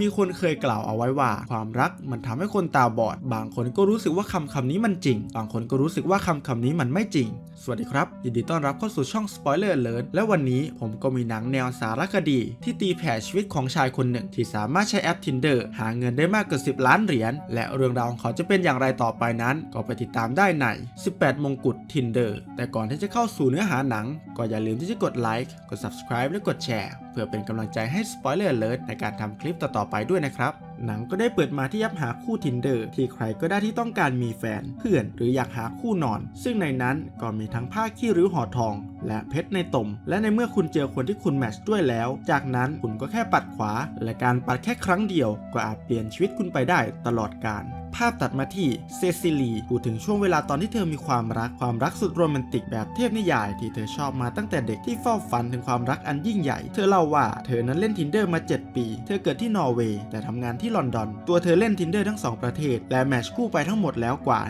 มีคนเคยกล่าวเอาไว้ว่า ความรักมันทำให้คนตาบอด บางคนก็รู้สึกว่าคำคำนี้มันจริง บางคนก็รู้สึกว่าคำคำนี้มันไม่จริง สวัสดีครับ ยินดีต้อนรับเข้าสู่ช่อง Spoiler Alert และวันนี้ผมก็มีหนังแนวสารคดี ที่ตีแผ่ชีวิตของชายคนหนึ่ง ที่สามารถใช้แอป Tinder หาเงินได้มากเกิน10 ล้านเหรียญ และเรื่องราวของเขาจะเป็นอย่างไรต่อไปนั้น ก็ไปติดตามได้ใน 18 มงกุฎ Tinder แต่ก่อนที่จะเข้าสู่เนื้อหาหนัง ก็อย่าลืมที่จะกดไลค์ กด subscribe และกดแชร์ เพื่อเป็นกำลังใจให้ Spoiler Alert ในการทำคลิปต่อๆไปด้วยนะครับ หนังก็ได้เปิดมาที่ยับหาคู่ Tinder ที่ใครก็ได้ที่ต้องการมีแฟน เพื่อนหรืออยากหาคู่นอน ซึ่งในนั้นก็มีทั้งผ้าขี้ริ้วห่อทอง และเพชรในตม และในเมื่อคุณเจอคนที่คุณแมทช์ด้วยแล้ว จากนั้นคุณก็แค่ปัดขวา และการปัดแค่ครั้งเดียว ก็อาจเปลี่ยนชีวิตคุณไปได้ตลอดกาลภาพตัดมาที่เซซิลีพูดถึงช่วงเวลาตอนที่เธอมีความรักความรักสุดโรแมนติกแบบเทพนิยาย ที่เธอชอบมาตั้งแต่เด็กที่เฝ้าฝันถึงความรักอันยิ่งใหญ่ เธอเล่าว่าเธอนั้นเล่น Tinder มา 7 ปี เธอเกิดที่นอร์เวย์แต่ทำงานที่ลอนดอน ตัวเธอเล่น Tinder ทั้ง 2 ประเทศ และแมชคู่ไปทั้งหมดแล้วกว่า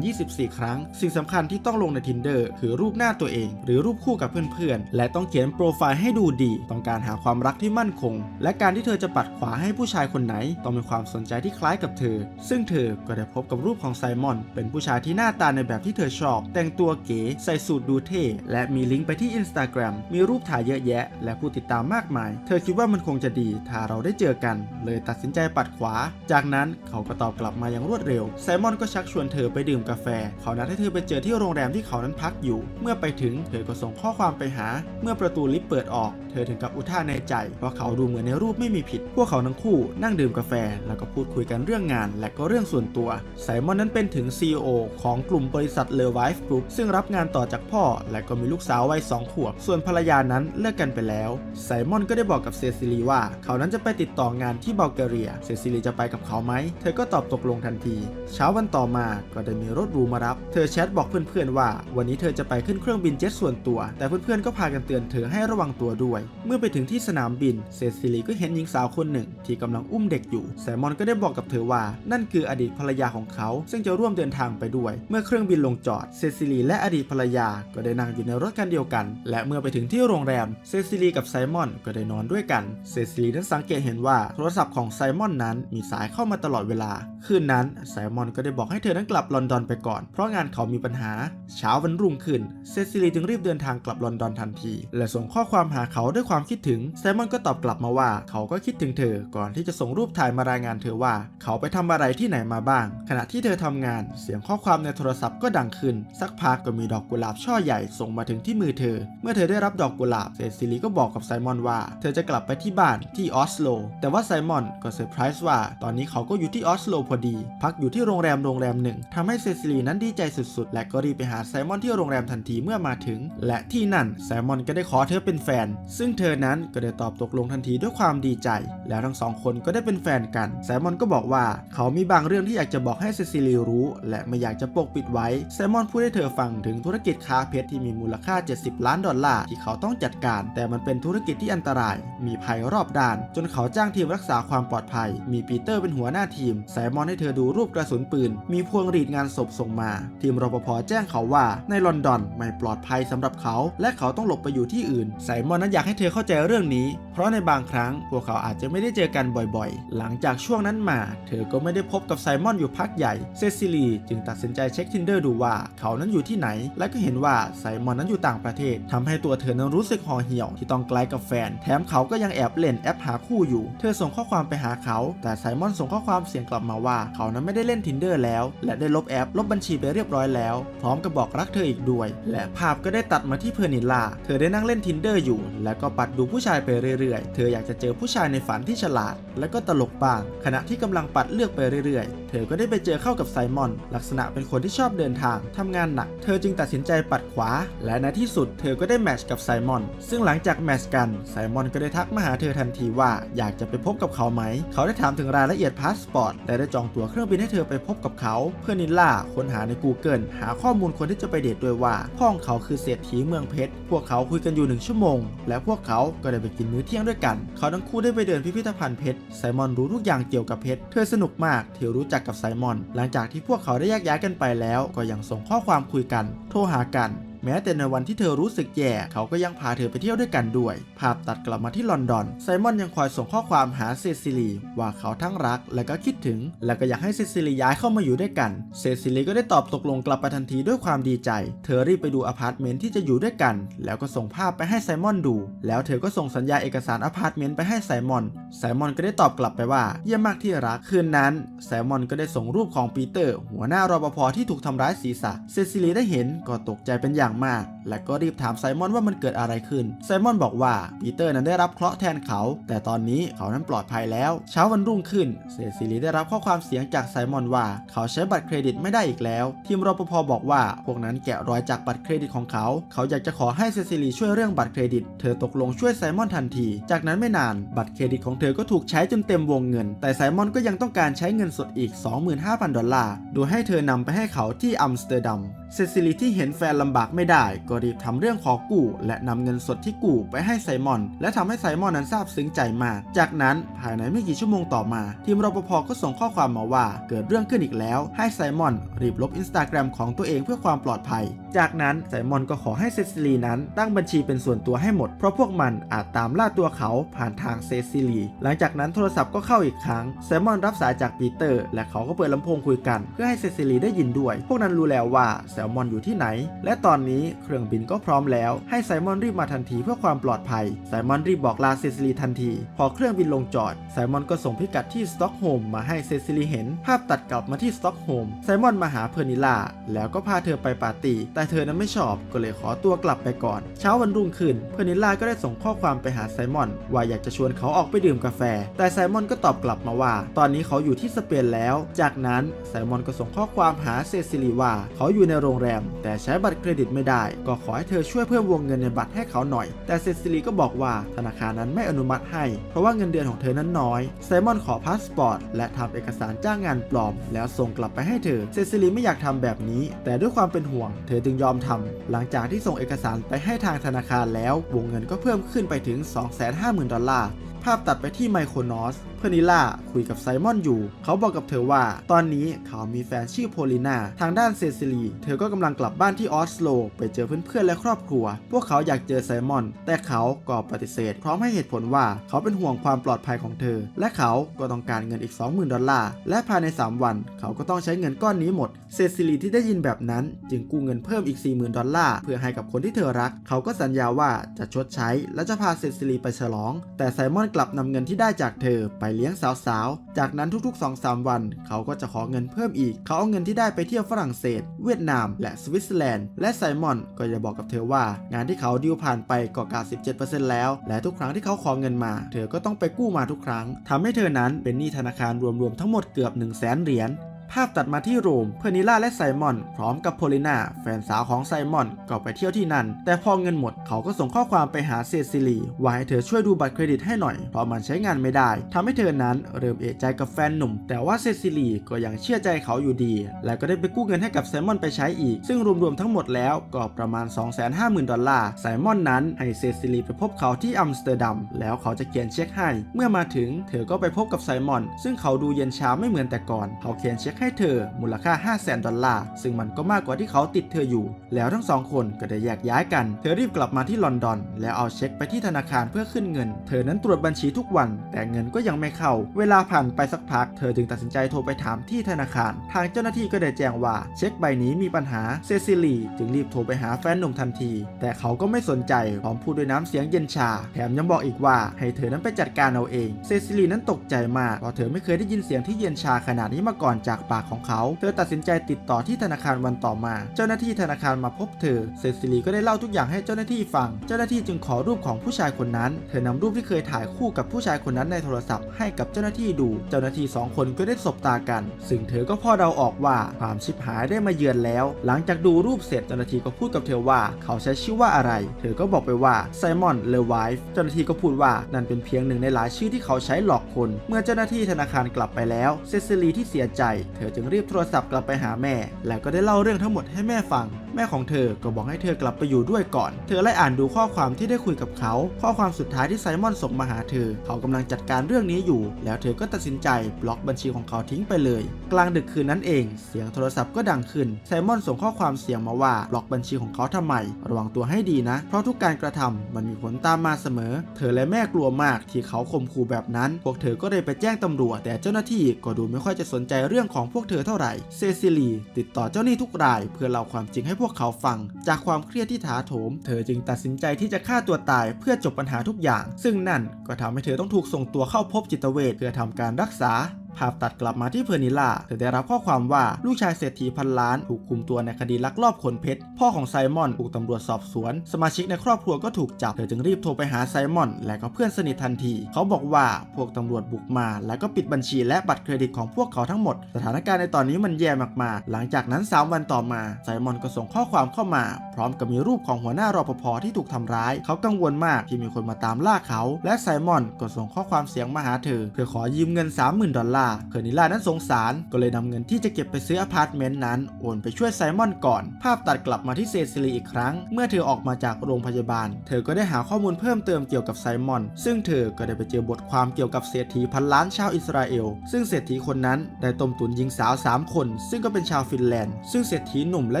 1,024 ครั้ง สิ่งสำคัญที่ต้องลงใน Tinder คือรูปหน้าตัวเอง หรือรูปคู่กับเพื่อนๆ และต้องเขียนโปรไฟล์ให้ดูดี ต้องการหาความรักที่มั่นคง และการที่เธอจะปัดขวาให้ผู้ชายคนไหน ต้องมีความสนใจที่คล้ายกับเธอ ซึ่งเธอก็ได้พบกับรูปของไซมอน เป็นผู้ชายที่หน้าตาในแบบที่เธอชอบ แต่งตัวเก๋ใส่สูทดูเท่และมีลิงก์ไปที่ Instagram มีรูปถ่ายเยอะแยะ และผู้ติดตามมากมาย เธอคิดว่ามันคงจะดีถ้าเราได้เจอกัน เลยตัดสินใจปัดขวา จากนั้นเขาก็ตอบกลับมาอย่างรวดเร็ว ไซมอนก็ชักชวนเธอไปดื่มกาแฟ เขานัดให้เธอไปเจอที่โรงแรมที่เขานั้นพักอยู่ เมื่อไปถึงเธอก็ส่งข้อความไปหา เมื่อประตูลิฟต์เปิดออก เธอถึงกับอุทานในใจเพราะเขาดูเหมือนในรูปไม่มีผิด พวกเขาทั้งคู่นั่งดื่มกาแฟ แล้วก็พูดคุยกันเรื่องงาน และก็เรื่องส่วนตัว ไซมอนนั้นเป็นถึง CEO ของกลุ่มบริษัทเลวไ f ฟ์กรุ๊ปซึ่งรับงานต่อจากพ่อ และก็มีลูกสาววัย2ขวบ ส่วนภรรยานั้นเลิกกันไปแล้ว ไซมอนก็ได้บอกกับเซซิลีว่า เขานั้นจะไปติดต่องานที่บัลแกเรียเซซิลีจะไปกับเขาไหม เธอก็ตอบตกลงทันที เช้าวันต่อมาก็ได้มีรถรูมารับ เธอแชทบอกเพื่อนๆว่า วันนี้เธอจะไปขึ้นเครื่องบินเจ็ตส่วนตัว แต่เพื่อนๆก็พากันเตือนเธอให้ระวังตัวด้วย เมื่อไปถึงที่สนามบิน เซซิลีก็เห็นหญิงสาวคนหนึ่ง ที่กำลังอุ้มเด็กอยู่ไซมอนก็ได้บอกกับเธอว่า นั่นคืออดีตภรรยาของเขา ซึ่งจะร่วมเดินทางไปด้วย เมื่อเครื่องบินลงจอด เซซิลีและอดีตภรรยาก็ได้นั่งอยู่ในรถกันเดียวกัน และเมื่อไปถึงที่โรงแรม เซซิลีกับไซมอนก็ได้นอนด้วยกัน เซซิลีนั้นสังเกตเห็นว่าโทรศัพท์ของไซมอนนั้นมีสายเข้ามาตลอดเวลา คืนนั้นไซมอนก็ได้บอกให้เธอนั้นกลับลอนดอนไปก่อน เพราะงานเขามีปัญหา เช้าวันรุ่งขึ้น เซซิลีจึงรีบเดินทางกลับลอนดอนทันที และส่งข้อความหาเขาด้วยความคิดถึง ไซมอนก็ตอบกลับมาว่า เขาก็คิดถึงเธอ ก่อนที่จะส่งรูปถ่ายมารายงานเธอว่า เขาไปทำอะไรที่ไหนมาบ้าง ขณะที่เธอทำงาน เสียงข้อความในโทรศัพท์ก็ดังขึ้น สักพักก็มีดอกกุหลาบช่อใหญ่ส่งมาถึงที่มือเธอ เมื่อเธอได้รับดอกกุหลาบ เซซิลีก็บอกกับไซมอนว่า เธอจะกลับไปที่บ้านที่ออสโล แต่ว่าไซมอนก็เซอร์ไพรส์ว่า ตอนนี้เขาก็อยู่ที่ออสโลพอดี พักอยู่ที่โรงแรมโรงแรมหนึ่งทำให้เซซิลีนั้นดีใจสุดๆ และก็รีบไปหาไซมอนที่โรงแรมทันทีเมื่อมาถึง และที่นั่นไซมอนก็ได้ขอเธอเป็นแฟน ซึ่งเธอนั้นก็ได้ตอบตกลงทันทีด้วยความดีใจ แล้วทั้งสองคนก็ได้เป็นแฟนกันไซมอนก็บอกว่าเขามีบางเรื่องที่อยากจะบอกให้เซซิลีรู้ และไม่อยากจะปกปิดไว้ไซมอนพูดให้เธอฟังถึงธุรกิจค้าเพชรที่มีมูลค่า 70 ล้านดอลลาร์ที่เขาต้องจัดการ แต่มันเป็นธุรกิจที่อันตราย มีภัยรอบด้าน จนเขาจ้างทีมรักษาความปลอดภัยมีปีเตอร์เป็นหัวหน้าทีมไซมอนให้เธอดูรูปกระสุนปืน มีพวงหรีดงานศพส่งมา ทีมรปภแจ้งเขาว่าในลอนดอนไม่ปลอดภัยสำหรับเขา และเขาต้องหลบไปอยู่ที่อื่นไซมอนนั้นอยากให้เธอเข้าใจเรื่องนี้ เพราะในบางครั้ง พวกเขาอาจจะไม่ได้เจอกันบ่อยๆ หลังจากช่วงนั้นมา เธอก็ไม่ได้พบกับไซมอนอยู่พักใหญ่เซซิลีจึงตัดสินใจเช็คทินเดอร์ดูว่าเขานั้นอยู่ที่ไหน และก็เห็นว่าไซมอนนั้นอยู่ต่างประเทศทำให้ตัวเธอนั้นรู้สึกห่อเหี่ยวที่ต้องไกลกับแฟน แถมเขาก็ยังแอบเล่นแอปหาคู่อยู่ เธอส่งข้อความไปหาเขาแต่ไซมอนส่งข้อความเสียงกลับมาว่า เขานั้นไม่ได้เล่น tinder แล้ว และได้ลบแอป ลบบัญชีไปเรียบร้อยแล้ว พร้อมกับบอกรักเธออีกด้วย และภาพก็ได้ตัดมาที่เพอร์นิล่าเธอได้นั่งเล่น tinder อยู่ แล้วก็ปัดดูผู้ชายไปเรื่อยๆ เธออยากจะเจอผู้ชายในฝันที่ฉลาด และก็ตลกบ้าง ขณะที่กำลังปัดเลือกไปเรื่อยๆ เธอก็ได้ไปเจอเข้ากับไซมอน ลักษณะเป็นคนที่ชอบเดินทางทำงานหนัก เธอจึงตัดสินใจปัดขวา และในที่สุดเธอก็ได้แมทช์กับไซมอน ซึ่งหลังจากแมทช์กัน ไซมอนก็ได้ทักมาหาเธอทันทีว่าอยากจะไปพบกับเขาไหม เขาได้ถามถึงรายละเอียดพาสปอร์ตและได้จองตั๋วเครื่องบินให้เธอไปพบกับเขา เพื่อนิลล่าค้นหาใน Google หาข้อมูลคนที่จะไปเดทด้วยว่าพ่อของเขาคือเศรษฐีเมืองเพชร พวกเขาคุยกันอยู่หนึ่งชั่วโมง และพวกเขาก็ได้ไปกินมื้อเที่ยงด้วยกัน เขาทั้งคู่ได้ไปเดินพิพิธภัณฑ์เพชรไซมอนรู้ทุกอย่างเกี่ยวกับเพชรเธอสนุกมากที่รู้จักกับไซมอน หลังจากที่พวกเขาได้แยกย้ายกันไปแล้ว ก็ยังส่งข้อความคุยกัน โทรหากัน แม้แต่ในวันที่เธอรู้สึกแย่ เขาก็ยังพาเธอไปเที่ยวด้วยกันด้วย ภาพตัดกลับมาที่ลอนดอน ไซมอนยังคอยส่งข้อความหาเซซิลีว่าเขาทั้งรักและก็คิดถึง และก็อยากให้เซซิลีย้ายเข้ามาอยู่ด้วยกัน เซซิลีก็ได้ตอบตกลงกลับไปทันทีด้วยความดีใจ เธอรีบไปดูอพาร์ตเมนต์ที่จะอยู่ด้วยกัน แล้วก็ส่งภาพไปให้ไซมอนดู แล้วเธอก็ส่งสัญญาเอกสารอพาร์ตเมนต์ไปให้ไซมอน ไซมอนก็ได้ตอบกลับไปว่าเยี่ยมมากที่รัก คืนนั้น ไซมอนก็ได้ส่งรูปของปีเตอร์ หัวหน้ารปภที่ถูกทำร้ายศีรษะ เซซิลีได้เห็นก็ตกใจเป็นอย่างมาก และก็รีบถามไซมอนว่ามันเกิดอะไรขึ้น ไซมอนบอกว่าปีเตอร์นั้นได้รับเคราะห์แทนเขา แต่ตอนนี้เขานั้นปลอดภัยแล้ว เช้าวันรุ่งขึ้น เซซิลีได้รับข้อความเสียงจากไซมอนว่า เขาใช้บัตรเครดิตไม่ได้อีกแล้ว ทีมรปภบอกว่า พวกนั้นแกะรอยจากบัตรเครดิตของเขา เขาอยากจะขอให้เซซิลีช่วยเรื่องบัตรเครดิต เธอตกลงช่วยไซมอนทันที จากนั้นไม่นาน บัตรเครดิตของเธอก็ถูกใช้จนเต็มวงเงิน แต่ไซมอนก็ยังต้องการใช้เงินสดอีก 25,000 ดอลลาร์ โดยให้เธอนำไปให้เขาที่อัมสเตอร์ดัม เซซิลีที่เห็นแฟนลำบากไม่ได้ก็รีบทำเรื่องขอกู้ และนำเงินสดที่กู้ไปให้ไซมอน และทำให้ไซมอนนั้นซาบซึ้งใจมาก จากนั้นภายในไม่กี่ชั่วโมงต่อมา ทีมรปภก็ส่งข้อความมาว่า เกิดเรื่องขึ้นอีกแล้ว ให้ไซมอนรีบลบอินสตาแกรมของตัวเองเพื่อความปลอดภัย จากนั้นไซมอนก็ขอให้เซซิลีนั้นตั้งบัญชีเป็นส่วนตัวให้หมด เพราะพวกมันอาจตามล่าตัวเขาผ่านทางเซซิลี หลังจากนั้นโทรศัพท์ก็เข้าอีกครั้ง ไซมอนรับสายจากปีเตอร์ และเขาก็เปิดลำโพงคุยกัน เพื่อให้เซซิลีได้ยินด้วย พวกนั้นรู้แล้วว่าแซลมอนอยู่ที่ไหน และตอนนี้เครื่องบินก็พร้อมแล้ว ให้ไซมอนรีบมาทันทีเพื่อความปลอดภัย ไซมอนรีบบอกลาเซซิลีทันที พอเครื่องบินลงจอด ไซมอนก็ส่งพิกัดที่สต็อกโฮมมาให้เซซิลีเห็น ภาพตัดกลับมาที่สต็อกโฮม ไซมอนมาหาเพอร์นิล่า แล้วก็พาเธอไปปาร์ตี้ แต่เธอนั้นไม่ชอบ ก็เลยขอตัวกลับไปก่อน เช้าวันรุ่งขึ้น เพอร์นิล่าก็ได้ส่งข้อความไปหาไซมอน ว่าอยากจะชวนเขาออกไปดื่มกาแฟ แต่ไซมอนก็ตอบกลับมาว่า ตอนนี้เขาอยู่ที่สเปนแล้ว จากนั้นไซมอนก็ส่งข้อความหาเซซิลีว่า เขาอยู่ในโรงแรม แต่ใช้บัตรเครดิตไม่ได้ ก็ขอให้เธอช่วยเพิ่มวงเงินในบัตรให้เขาหน่อย แต่เซซิลีก็บอกว่าธนาคารนั้นไม่อนุมัติให้ เพราะว่าเงินเดือนของเธอนั้นน้อย ไซมอนขอพาสปอร์ตและทำเอกสารจ้างงานปลอม แล้วส่งกลับไปให้เธอ เซซิลีไม่อยากทำแบบนี้ แต่ด้วยความเป็นห่วง เธอจึงยอมทำหลังจากที่ส่งเอกสารไปให้ทางธนาคารแล้ว วงเงินก็เพิ่มขึ้นไปถึง 250,000 ดอลลาร์ ภาพตัดไปที่ไมโครนอส พนิล่าคุยกับไซมอนอยู่ เขาบอกกับเธอว่า ตอนนี้เขามีแฟนชื่อโพลิน่าทางด้านเซซิลี เธอก็กำลังกลับบ้านที่ออสโล ไปเจอเพื่อนๆและครอบครัว พวกเขาอยากเจอไซมอน แต่เขาก็ปฏิเสธ พร้อมให้เหตุผลว่าเขาเป็นห่วงความปลอดภัยของเธอ และเขาก็ต้องการเงินอีก 20,000 ดอลลาร์ และภายใน 3 วัน เขาก็ต้องใช้เงินก้อนนี้หมด เซซิลีที่ได้ยินแบบนั้น จึงกู้เงินเพิ่มอีก 40,000 ดอลลาร์เพื่อให้กับคนที่เธอรัก เขาก็สัญญาว่าจะชดใช้และจะพาเซซิลีไปฉลอง แต่ไซมอนกลับนำเงินที่ได้จากเธอไปเลี้ยงสาวๆ จากนั้นทุกๆ 2-3 วัน เขาก็จะขอเงินเพิ่มอีก เขาเอาเงินที่ได้ไปเที่ยวฝรั่งเศส เวียดนาม และสวิตเซอร์แลนด์ และไซมอนก็จะบอกกับเธอว่า งานที่เขาดิวผ่านไปก็97%แล้ว และทุกครั้งที่เขาขอเงินมา เธอก็ต้องไปกู้มาทุกครั้งทำให้เธอนั้นเป็นหนี้ธนาคารรวมๆทั้งหมดเกือบ 1 0 0 0 0แสนเหรียญ ภาพตัดมาที่โรมเพอร์นิล่าและไซมอน พร้อมกับโพลิน่าแฟนสาวของไซมอนก็ไปเที่ยวที่นั่น แต่พอเงินหมดเขาก็ส่งข้อความไปหาเซซิลีว่าให้เธอช่วยดูบัตรเครดิตให้หน่อย เพราะมันใช้งานไม่ได้ทำให้เธอนั้นเริ่มเอะใจกับแฟนหนุ่ม แต่ว่าเซซิลีก็ยังเชื่อใจเขาอยู่ดี และก็ได้ไปกู้เงินให้กับไซมอนไปใช้อีก ซึ่งรวมๆทั้งหมดแล้วก็ประมาณ 250,000 ดอลลาร์ไซมอนนั้นให้เซซิลีไปพบเขาที่อัมสเตอร์ดัมแล้วเขาจะเขียนเช็คให้ เมื่อมาถึงเธอก็ไปพบกับไซมอน ซึ่งเขาดูเย็นชาไม่เหมือนแต่ก่อนเขาเขียนเช็คให้เธอมูลค่า 5 0 0 0 0 0 ดอลลาร์ ซึ่งมันก็มากกว่าที่เขาติดเธออยู่ แล้วทั้งสองคนก็ได้แยกย้ายกัน เธอรีบกลับมาที่ลอนดอน แล้วเอาเช็คไปที่ธนาคารเพื่อขึ้นเงิน เธอนั้นตรวจบัญชีทุกวัน แต่เงินก็ยังไม่เข้า เวลาผ่านไปสักพัก เธอจึงตัดสินใจโทรไปถามที่ธนาคาร ทางเจ้าหน้าที่ก็ได้แจ้งว่าเช็คใบนี้มีปัญหา เซซิลีจึงรีบโทรไปหาแฟนหนุ่มทันที แต่เขาก็ไม่สนใจพร้อมพูดด้วยน้ำเสียงเย็นชา แถมยังบอกอีกว่าให้เธอนั้นไปจัดการเอาเอง เซซิลีนั้นตกใจมากเพราะเธอไม่เคยได้ยินเสียงที่เย็นชาขนาดนี้มาก่อนจากปากของเขา เธอตัดสินใจติดต่อที่ธนาคารวันต่อมา เจ้าหน้าที่ธนาคารมาพบเธอ เซซิลีก็ได้เล่าทุกอย่างให้เจ้าหน้าที่ฟัง เจ้าหน้าที่จึงขอรูปของผู้ชายคนนั้น เธอนำรูปที่เคยถ่ายคู่กับผู้ชายคนนั้นในโทรศัพท์ให้กับเจ้าหน้าที่ดู เจ้าหน้าที่สองคนก็ได้สบตากัน ซึ่งเธอก็พอเดาออกว่าความชิบหายได้มาเยือนแล้ว หลังจากดูรูปเสร็จเจ้าหน้าที่ก็พูดกับเธอว่า เขาใช้ชื่อว่าอะไร เธอก็บอกไปว่าไซมอนเลวายเจ้าหน้าที่ก็พูดว่านั่นเป็นเพียงหนึ่งในหลายชื่อที่เขาใช้หลอกคน เมื่อเจ้าหน้าที่ธนาคารกลับไปแล้ว เซซิลีที่เสียใจเธอจึงรีบโทรศัพท์กลับไปหาแม่ และก็ได้เล่าเรื่องทั้งหมดให้แม่ฟัง แม่ของเธอก็บอกให้เธอกลับไปอยู่ด้วยก่อน เธอไล่อ่านดูข้อความที่ได้คุยกับเขา ข้อความสุดท้ายที่ไซมอนส่งมาหาเธอ เขากำลังจัดการเรื่องนี้อยู่ แล้วเธอก็ตัดสินใจบล็อกบัญชีของเขาทิ้งไปเลย กลางดึกคืนนั้นเอง เสียงโทรศัพท์ก็ดังขึ้น ไซมอนส่งข้อความเสียงมาว่าบล็อกบัญชีของเขาทำไม ระวังตัวให้ดีนะ เพราะทุกการกระทำมันมีผลตามมาเสมอ เธอและแม่กลัวมากที่เขาข่มขู่แบบนั้น พวกเธอก็เลยไปแจ้งตำรวจ แต่เจ้าหน้าที่ก็ดูไม่ค่อยจะสนใจเรื่องของพวกเธอเท่าไหร่ เซซิลีติดต่อเจ้าหนี้ทุกรายเพื่อเล่าความจริงให้พวกวกเขาฟัง จากความเครียดที่ถาโถม เธอจึงตัดสินใจที่จะฆ่าตัวตายเพื่อจบปัญหาทุกอย่าง ซึ่งนั่นก็ทำให้เธอต้องถูกส่งตัวเข้าพบจิตเวชเพื่อทำการรักษา ภาพตัดกลับมาที่เพอร์นิล่าเธอได้รับข้อความว่าลูกชายเศรษฐีพันล้านถูกคุมตัวในคดีลักลอบขนเพชร พ่อของไซมอนถูกตำรวจสอบสวน สมาชิกในครอบครัวก็ถูกจับ เธอจึงรีบโทรไปหาไซมอน และก็เพื่อนสนิททันที เขาบอกว่าพวกตำรวจบุกมา และก็ปิดบัญชีและบัตรเครดิตของพวกเขาทั้งหมด สถานการณ์ในตอนนี้มันแย่มากๆ หลังจากนั้น 3 วันต่อมาไซมอนก็ส่งข้อความเข้ามา พร้อมกับมีรูปของหัวหน้ารปภที่ถูกทำร้าย เขากังวลมากที่มีคนมาตามล่าเขา และไซมอนก็ส่งข้อความเสียงมาหาเธอเพื่อขอยืมเงิน 30,000 ดอลลาร์เคอร์นิล่านั้นสงสาร ก็เลยนำเงินที่จะเก็บไปซื้ออพาร์ตเมนต์นั้น โอนไปช่วยไซมอนก่อน ภาพตัดกลับมาที่เซซิลีอีกครั้ง เมื่อเธอออกมาจากโรงพยาบาล เธอก็ได้หาข้อมูลเพิ่มเติมเกี่ยวกับไซมอน ซึ่งเธอก็ได้ไปเจอบทความเกี่ยวกับเศรษฐีพันล้านชาวอิสราเอล ซึ่งเศรษฐีคนนั้นได้ต้มตุนหญิงสาว 3 คน ซึ่งก็เป็นชาวฟินแลนด์ ซึ่งเศรษฐีหนุ่มและ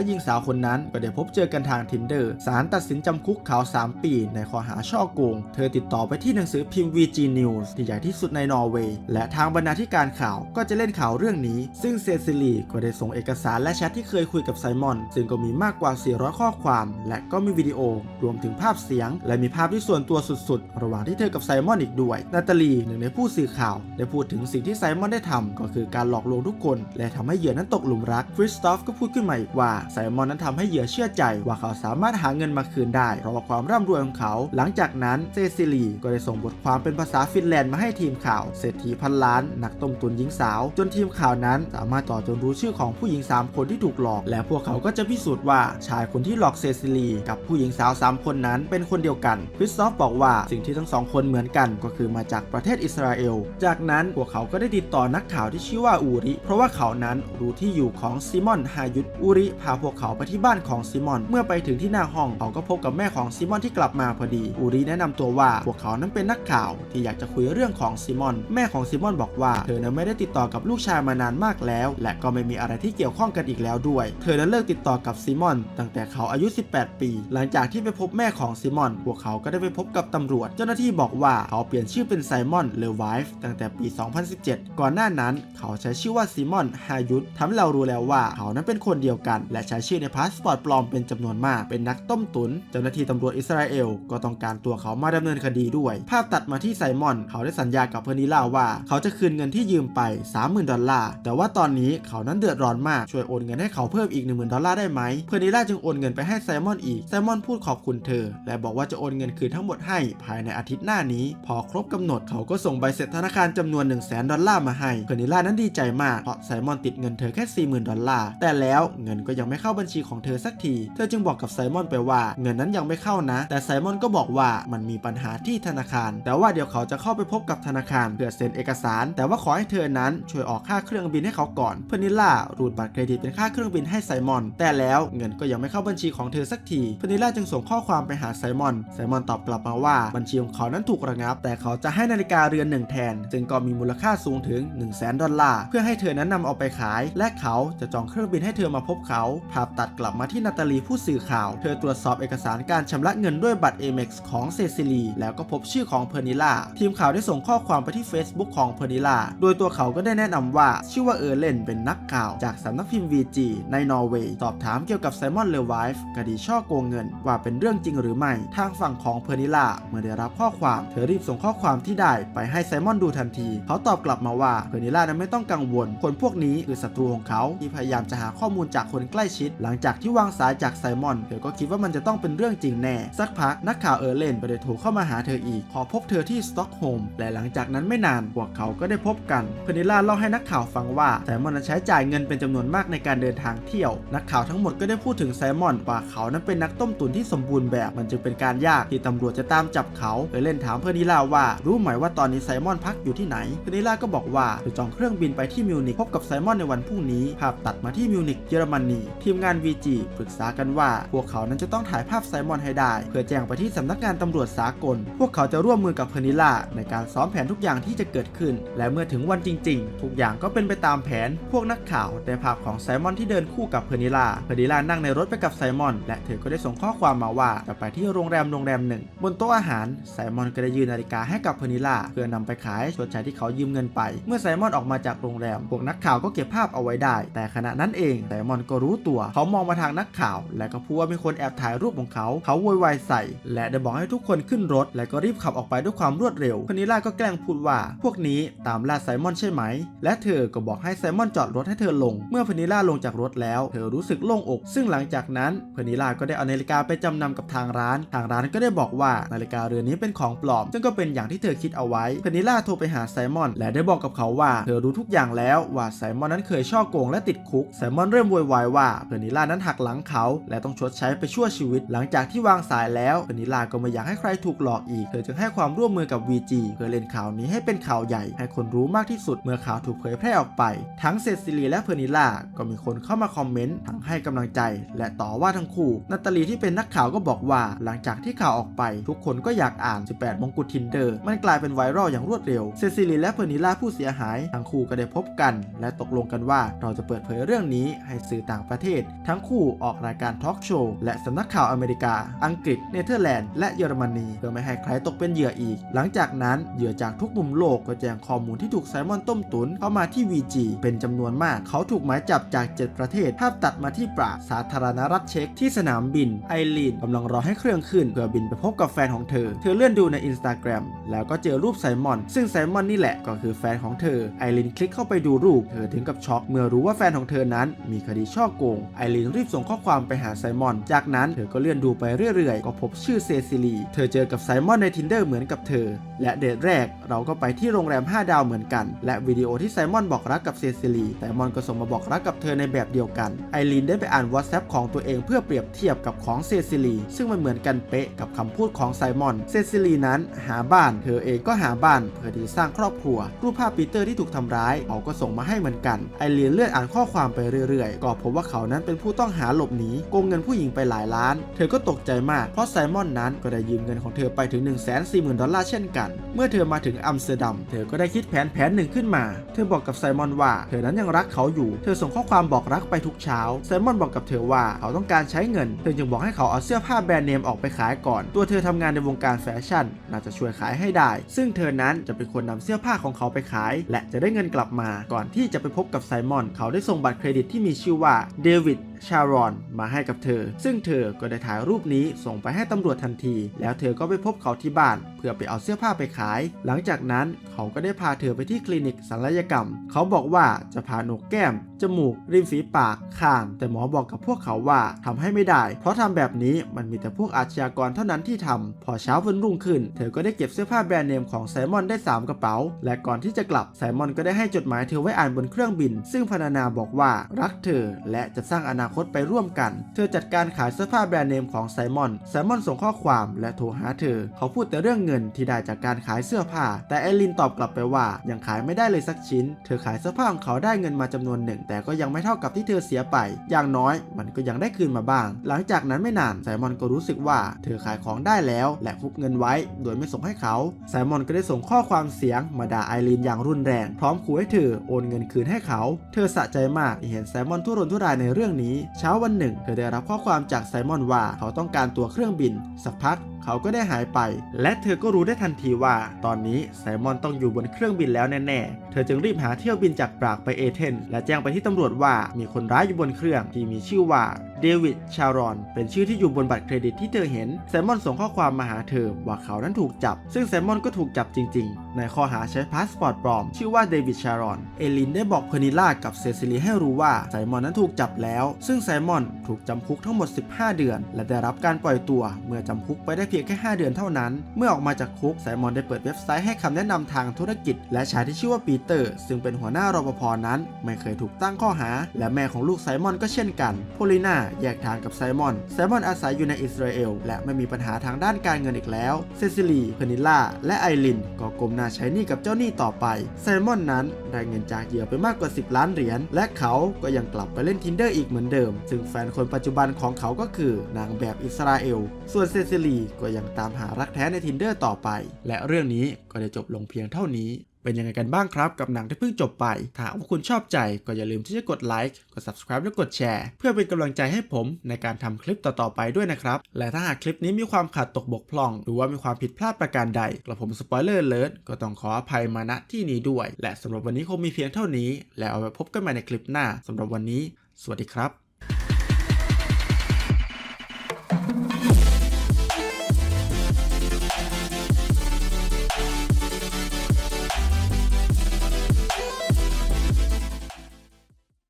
หญิงสาวคนนั้น ก็ได้พบเจอกันทางทินเดอร์ศาลตัดสินจำคุกเขา 3 ปี ในข้อหาช่อโกง เธอติดต่อไปที่หนังสือพิมพ์ VG News ที่ใหญ่ที่สุดในนอร์เวย์และทางบรรณาธิการข่าวก็จะเล่นข่าวเรื่องนี้ ซึ่งเซซิลีก็ได้ส่งเอกสารและแชทที่เคยคุยกับไซมอน ซึ่งก็มีมากกว่า 400 ข้อความ และก็มีวิดีโอ รวมถึงภาพเสียง และมีภาพที่ส่วนตัวสุดๆ ระหว่างที่เธอกับไซมอนอีกด้วย นาตาลีหนึ่งในผู้สื่อข่าวได้พูดถึงสิ่งที่ไซมอนได้ทำก็คือการหลอกลวงทุกคน และทำให้เหยื่อนั้นตกหลุมรักคริสตอฟก็พูดขึ้นมาอีกว่าไซมอนนั้นทำให้เหยื่อเชื่อใจว่าเขาสามารถหาเงินมาคืนได้เพราะว่าความร่ำรวยของเขา หลังจากนั้นเซซิลีก็ได้ส่งบทความเป็นภาษาฟินแลนด์มาให้ทีมข่าวเศรษฐีพันล้านนักต้มตุนหญิงสาว จนทีมข่าวนั้นสามารถต่อจนรู้ชื่อของผู้หญิง 3 คนที่ถูกหลอก และพวกเขาก็จะพิสูจน์ว่าชายคนที่หลอกเซซิลี กับผู้หญิงสาว 3 คนนั้นเป็นคนเดียวกันคริสตอฟบอกว่าสิ่งที่ทั้งสองคนเหมือนกันก็คือมาจากประเทศอิสราเอล จากนั้นพวกเขาก็ได้ติดต่อนักข่าวที่ชื่อว่าอูริ เพราะว่าเขานั้นรู้ที่อยู่ของซิมอนฮายุตอูริพาพวกเขาไปที่บ้านของซิมอน เมื่อไปถึงที่หน้าห้องเขาก็พบกับแม่ของซิมอนที่กลับมาพอดี อูริแนะนำตัวว่าพวกเขานั้นเป็นนักข่าวที่อยากจะคุยเรื่องของซิมอน แม่ของซิมอนบอกว่าเธอนั้นไม่ได้ติดต่อกับลูกชายมานานมากแล้ว และก็ไม่มีอะไรที่เกี่ยวข้องกันอีกแล้วด้วย เธอนั้นเลิกติดต่อกับซิมอน ตั้งแต่เขาอายุ 18 ปี หลังจากที่ไปพบแม่ของซิมอน พวกเขาก็ได้ไปพบกับตำรวจ เจ้าหน้าที่บอกว่าเขาเปลี่ยนชื่อเป็นไซมอนเลวไวฟ์ตั้งแต่ปี 2017 ก่อนหน้านั้น เขาใช้ชื่อว่าซิมอนฮายุตทำให้เรารู้แล้วว่าเขานั้นเป็นคนเดียวกัน และใช้ชื่อในพาสปอร์ตปลอมเป็นจำนวนมาก เป็นนักต้มตุน เจ้าหน้าที่ตำรวจอิสราเอลก็ต้องการตัวเขามาดำเนินคดีด้วย ภาพตัดมาที่ไซมอน เขาได้สัญญากับเพอร์นิล่าว่า เขาจะคืนเงินที่ยืมไป 30,000 ดอลลาร์ แต่ว่าตอนนี้เขานั้นเดือดร้อนมาก ช่วยโอนเงินให้เขาเพิ่มอีก 10,000 ดอลลาร์ได้ไหม เพอร์นิล่าจึงโอนเงินไปให้ไซมอนอีก ไซมอนพูดขอบคุณเธอ และบอกว่าจะโอนเงินคืนทั้งหมดให้ภายในอาทิตย์หน้านี้ พอครบกำหนดเขาก็ส่งใบเสร็จธนาคารจำนวน 1 0 0 0 0แดอลลาร์มาให้ เพอร์นิล่านั้นดีใจมาก เพราะไซมอนติดเงินเธอแค่ 40,000 ดอลลาร์ แต่แล้วเงินก็ยังไม่เข้าบัญชีของเธอสักที เธอจึงบอกกับไซมอนไปว่าเงินนั้นยังไม่เข้านะ แต่ไซมอนก็บอกว่ามันมีปัญหาที่ธนาคาร แต่ว่าเดี๋ยวเขาจะเข้าไปพบกับธนาคารเพื่อเซ็นเอกสาร แต่ว่าขอให้เธอนั้นช่วยออกค่าเครื่องบินให้เขาก่อน เพอร์นิล่ารูดบัตรเครดิตเป็นค่าเครื่องบินให้ไซมอน แต่แล้วเงินก็ยังไม่เข้าบัญชีของเธอสักทีเพนิล่าจึงส่งข้อความไปหาไซมอน ไซมอนตอบกลับมาว่าบัญชีของเขานั้นถูกระงับ แต่เขาจะให้นาฬิกาเรือนหนึ่งแทนซึ่งก็มีมูลค่าสูงถึง 1 0 0 0 0แดอลลาร์เพื่อให้เธอนั้นนำเอาไปขาย และเขาจะจองเครื่องบินให้เธอมาพบเขา ภาพตัดกลับมาที่นาตาลีผู้สื่อข่าว เธอตรวจสอบเอกสารการชำระเงินด้วยบัตร Amex ของเซซิลีแล้วก็พบชื่อของเพอร์นิล่าทีมข่าวได้ส่งข้อความไปที่ Facebook ของเพอร์นิล่าโดยตัวเขาก็ได้แนะนำว่าชื่อว่าเออร์เลนเป็นนักข่าว จากสำนักพิมพ์ VG ในนอร์เวย์สอบถามเกี่ยวกับไซมอนเลวไวฟ์คดีช่อโกงเงิน ว่าเป็นเรื่องจริงหรือไม่ ทางฝั่งของเพอร์นิล่าเมื่อได้รับข้อความเธอรีบส่งข้อความที่ได้ไปให้ไซมอนดูทันที เขาตอบกลับมาว่าเพอร์นิล่านั้นไม่ต้องกังวล คนพวกนี้คือศัตรูของเขาที่พยายามจะหาข้อมูลจากคนใกล้ชิด หลังจากที่วางสายจากไซมอนเธอก็คิดว่ามันจะต้องเป็นเรื่องจริงแน่ สักพักนักข่าวเออร์เลนก็ได้โทรเข้ามาหาเธออีกขอพบเธอที่สต็อกโฮล์มและหลังจากนั้นไม่นานพวกเขาก็ได้พบกันเพนิล่าเล่าให้นักข่าวฟังว่าไซมอนนั้นใช้จ่ายเงินเป็นจำนวนมากในการเดินทางเที่ยว นักข่าวทั้งหมดก็ได้พูดถึงไซมอนว่าเขานั้นเป็นนักต้มตุ๋นที่สมบูรณ์แบบ มันจึงเป็นการยากที่ตำรวจจะตามจับเขาเลยเล่นถามเพนิล่าว่ารู้ไหมว่าตอนนี้ไซมอนพักอยู่ที่ไหน เพนิล่าก็บอกว่าเธอจองเครื่องบินไปที่มิวนิกพบกับไซมอนในวันพรุ่งนี้ ภาพตัดมาที่มิวนิกเยอรมนีทีมงาน VG ปรึกษากันว่า พวกเขานั้นจะต้องถ่ายภาพไซมอนให้ได้ เพื่อแจ้งไปที่สำนักงานตำรวจสากล พวกเขาจะร่วมมือกับเพนิล่าในการซ้อมแผนทุกอย่างที่จะเกิดขึ้น และเมื่อถึงวันจริงๆ ทุกอย่างก็เป็นไปตามแผน พวกนักข่าวได้ภาพของไซมอนที่เดินคู่กับเพอร์นิล่า เพอร์นิล่านั่งในรถไปกับไซมอน และเธอก็ได้ส่งข้อความมาว่าจะไปที่โรงแรมโรงแรมหนึ่ง บนโต๊ะอาหาร ไซมอนก็ได้ยืนนาฬิกาให้กับเพอร์นิล่าเพื่อนำไปขายชดใช้ที่เขายืมเงินไป เมื่อไซมอนออกมาจากโรงแรม พวกนักข่าวก็เก็บภาพเอาไว้ได้ แต่ขณะนั้นเองไซมอนก็รู้ตัว เขามองมาทางนักข่าว และก็พูดว่ามีคนแอบถ่ายรูปของเขา เขาโวยวายใส่ และได้บอกให้ทุกคนขึ้นรถ และก็รีบขับออกไปด้วยความรวดเร็วเพอร์นิล่าก็แกล้งพูดว่า พวกนี้ตามล่าไซมอนใช่ไหม และเธอก็บอกให้ไซมอนจอดรถให้เธอลง เมื่อเพนิล่าลงจากรถแล้ว เธอรู้สึกโล่งอก ซึ่งหลังจากนั้นเพนิล่าก็ได้เอานาฬิกาไปจำนำกับทางร้าน ทางร้านก็ได้บอกว่านาฬิกาเรือนนี้เป็นของปลอม ซึ่งก็เป็นอย่างที่เธอคิดเอาไว้เพนิล่าโทรไปหาไซมอน และได้บอกกับเขาว่า เธอรู้ทุกอย่างแล้วว่าไซมอนนั้นเคยช่อโกงและติดคุกไซมอนเริ่มโวยวายว่าเพนิล่านั้นหักหลังเขา และต้องชดใช้ไปชั่วชีวิต หลังจากที่วางสายแล้วเพนิล่าก็ไม่อยากให้ใครถูกหลอกอีก เธอจึงให้ความร่วมมือกับ VG เพื่อเล่นข่าวนี้ให้เป็นข่าวใหญ่ ให้คนรู้มากที่สุดเมื่อข่าวถูกเผยแพร่ออกไป ทั้งเซซิลีและเพอร์นิล่าก็มีคนเข้ามาคอมเมนต์ทั้งให้กำลังใจ และต่อว่าทั้งคู่ นาตาลีที่เป็นนักข่าวก็บอกว่า หลังจากที่ข่าวออกไป ทุกคนก็อยากอ่าน 18 มงกุฎทินเดอร์ มันกลายเป็นไวรัลอย่างรวดเร็ว เซซิลีและเพอร์นิล่าผู้เสียหาย ทั้งคู่ก็ได้พบกัน และตกลงกันว่าเราจะเปิดเผยเรื่องนี้ให้สื่อต่างประเทศ ทั้งคู่ออกรายการทอล์กโชว์และสำนักข่าวอเมริกา อังกฤษ เนเธอร์แลนด์ และเยอรมนี เพื่อไม่ให้ใครตกเป็นเหยื่ออีก หลังจากนั้นเหยื่อจากทุกมุมโลกก็แจ้งข้อมูลที่ถูกไซมอนต้มตุนเข้ามาที่ VG เป็นจำนวนมาก เขาถูกหมายจับจาก 7 ประเทศ ภาพตัดมาที่ปราสาธารณรัฐเช็กที่สนามบิน ไอรีนกำลังรอให้เครื่องขึ้นเพื่อบินไปพบกับแฟนของเธอ เธอเลื่อนดูใน Instagram แล้วก็เจอรูปไซมอน ซึ่งไซมอนนี่แหละก็คือแฟนของเธอ ไอรีนคลิกเข้าไปดูรูป เธอถึงกับช็อกเมื่อรู้ว่าแฟนของเธอนั้น มีคดีช่อโกง ไอรีนรีบส่งข้อความไปหาไซมอน จากนั้นเธอก็เลื่อนดูไปเรื่อยๆ ก็พบชื่อเซซิลี เธอเจอกับไซมอนใน Tinder เหมือนกับเธอ และเดทแรกเราก็ไปที่โรงแรม 5 ดาวเหมือนกันและวิดีโอที่ไซมอนบอกรักกับเซซิลีไซมอนก็ส่งมาบอกรักกับเธอในแบบเดียวกัน ไอรีนได้ไปอ่าน WhatsApp ของตัวเองเพื่อเปรียบเทียบกับของเซซิลีซึ่งมันเหมือนกันเป๊ะกับคำพูดของไซมอน เซซิลีนั้นหาบ้าน เธอเองก็หาบ้านเพื่อที่สร้างครอบครัว รูปภาพปีเตอร์ที่ถูกทำร้ายเขาก็ส่งมาให้เหมือนกัน ไอรีนเลื่อนอ่านข้อความไปเรื่อยๆ ก็พบว่าเขานั้นเป็นผู้ต้องหาหลบหนีโกงเงินผู้หญิงไปหลายล้าน เธอก็ตกใจมากเพราะไซมอนนั้นก็ได้ยืมเงินของเธอไปถึง 1 4 0 0 0 0ดอลลาร์เช่นกัน เมื่อเธอมาถึงอัมสเตอร์ดัม เธอก็ได้คิดแผนแผนหนึ่งขึ้นมา เธอบอกกับไซมอนว่า เธอนั้นยังรักเขาอยู่ เธอส่งข้อความบอกรักไปทุกเช้า ไซมอนบอกกับเธอว่าเขาต้องการใช้เงิน เธอจึงบอกให้เขาเอาเสื้อผ้าแบรนด์เนมออกไปขายก่อน ตัวเธอทำงานในวงการแฟชั่น น่าจะช่วยขายให้ได้ ซึ่งเธอนั้นจะเป็นคนนำเสื้อผ้าของเขาไปขาย และจะได้เงินกลับมา ก่อนที่จะไปพบกับไซมอน เขาได้ส่งบัตรเครดิตที่มีชื่อว่าเดวิดชารอนมาให้กับเธอ ซึ่งเธอก็ได้ถ่ายรูปนี้ส่งไปให้ตำรวจทันที แล้วเธอก็ไปพบเขาที่บ้าน เพื่อไปเอาเสื้อผ้าไปขาย หลังจากนั้นเขาก็ได้พาเธอไปที่คลินิกศัลยกรรม เขาบอกว่าจะผ่าโหนกแก้มจมูก ริมฝีปากคาง แต่หมอบอกกับพวกเขาว่าทำให้ไม่ได้ เพราะทำแบบนี้มันมีแต่พวกอาชญากรเท่านั้นที่ทำพอเช้าวันรุ่งขึ้น เธอก็ได้เก็บเสื้อผ้าแบรนด์เนมของไซมอนได้ 3 กระเป๋า และก่อนที่จะกลับไซมอนก็ได้ให้จดหมายเธอไว้อ่านบนเครื่องบิน ซึ่งพรรณนาบอกว่ารักเธอและจะสร้างอนาคตไปร่วมกัน เธอจัดการขายเสื้อผ้าแบรนด์เนมของไซมอน ไซมอนส่งข้อความและโทรหาเธอ เขาพูดแต่เรื่องเงินที่ได้จากการขายเสื้อผ้า แต่แอลินตอบกลับไปว่ายังขายไม่ได้เลยสักชิ้น เธอขายเสื้อผ้าของเขาได้เงินมาจำนวนหนึ่งแต่แต่ก็ยังไม่เท่ากับที่เธอเสียไป อย่างน้อยมันก็ยังได้คืนมาบ้าง หลังจากนั้นไม่นานไซมอนก็รู้สึกว่าเธอขายของได้แล้ว และคุบเงินไว้ โดยไม่ส่งให้เขาไซมอนก็ได้ส่งข้อความเสียงมาด่าไอรีนอย่างรุนแรง พร้อมขู่ให้เธอโอนเงินคืนให้เขา เธอสะใจมากที่เห็นไซมอนทุรนทุรายในเรื่องนี้ เช้าวันหนึ่ง เธอได้รับข้อความจากไซมอนว่าเขาต้องการตัวเครื่องบิน สักพัก เขาก็ได้หายไป และเธอก็รู้ได้ทันทีว่า ตอนนี้ไซมอนต้องอยู่บนเครื่องบินแล้วแน่ๆ เธอจึงรีบหาเที่ยวบินจากปรากไปเอเธนส์และแจ้งไปที่ตำรวจว่ามีคนร้ายอยู่บนเครื่องที่มีชื่อว่า เดวิด ชารอน เป็นชื่อที่อยู่บนบัตรเครดิตที่เธอเห็น แซมมอนส่งข้อความมาหาเธอว่าเขานั้นถูกจับ ซึ่งแซมมอนก็ถูกจับจริง ๆ ในข้อหาใช้พาสปอร์ตปลอม ชื่อว่าเดวิด ชารอน เอลินได้บอกเพนิล่ากับเซซิลีให้รู้ว่าไซมอนนั้นถูกจับแล้ว ซึ่งไซมอนถูกจำคุกทั้งหมด 15 เดือน และได้รับการปล่อยตัว เมื่อจำคุกไปได้เพียงแค่ 5 เดือนเท่านั้น เมื่อออกมาจากคุกไซมอนได้เปิดเว็บไซต์ให้คำแนะนำทางธุรกิจ และชายที่ชื่อว่าปีเตอร์ ซึ่งเป็นหัวหน้ารปภนั้น ไม่เคยถูกตั้งข้อหา และแม่ของลูกไซมอนก็เช่นกันโพลิน่าแยกทางกับไซมอน ไซมอนอาศัยอยู่ในอิสราเอลและไม่มีปัญหาทางด้านการเงินอีกแล้ว เซซิลีเพนิล่า และไอริน ก็กลมหน้าใช้หนี้กับเจ้าหนี้ต่อไป ไซมอนนั้นได้เงินจากเหยื่อไปมากกว่า 10 ล้านเหรียญ และเขาก็ยังกลับไปเล่น Tinder อีกเหมือนเดิม ซึ่งแฟนคนปัจจุบันของเขาก็คือนางแบบอิสราเอล ส่วนเซซิลีก็ยังตามหารักแท้ใน Tinder ต่อไป และเรื่องนี้ก็ได้จบลงเพียงเท่านี้ เป็นยังไงกันบ้างครับกับหนังที่เพิ่งจบไป ถ้าว่าคุณชอบใจก็อย่าลืมที่จะกดไลค์กด subscribe และกดแชร์ เพื่อเป็นกำลังใจให้ผมในการทำคลิปต่อๆไปด้วยนะครับ และถ้าหากคลิปนี้มีความขาดตกบกพร่อง หรือว่ามีความผิดพลาดประการใดกระผมสปอยเลอร์เลิศก็ต้องขออภัยมาณที่นี้ด้วย และสำหรับวันนี้คงมีเพียงเท่านี้ แล้วเอาไว้พบกันใหม่ในคลิปหน้าสำหรับวันนี้ สวัสดีครับ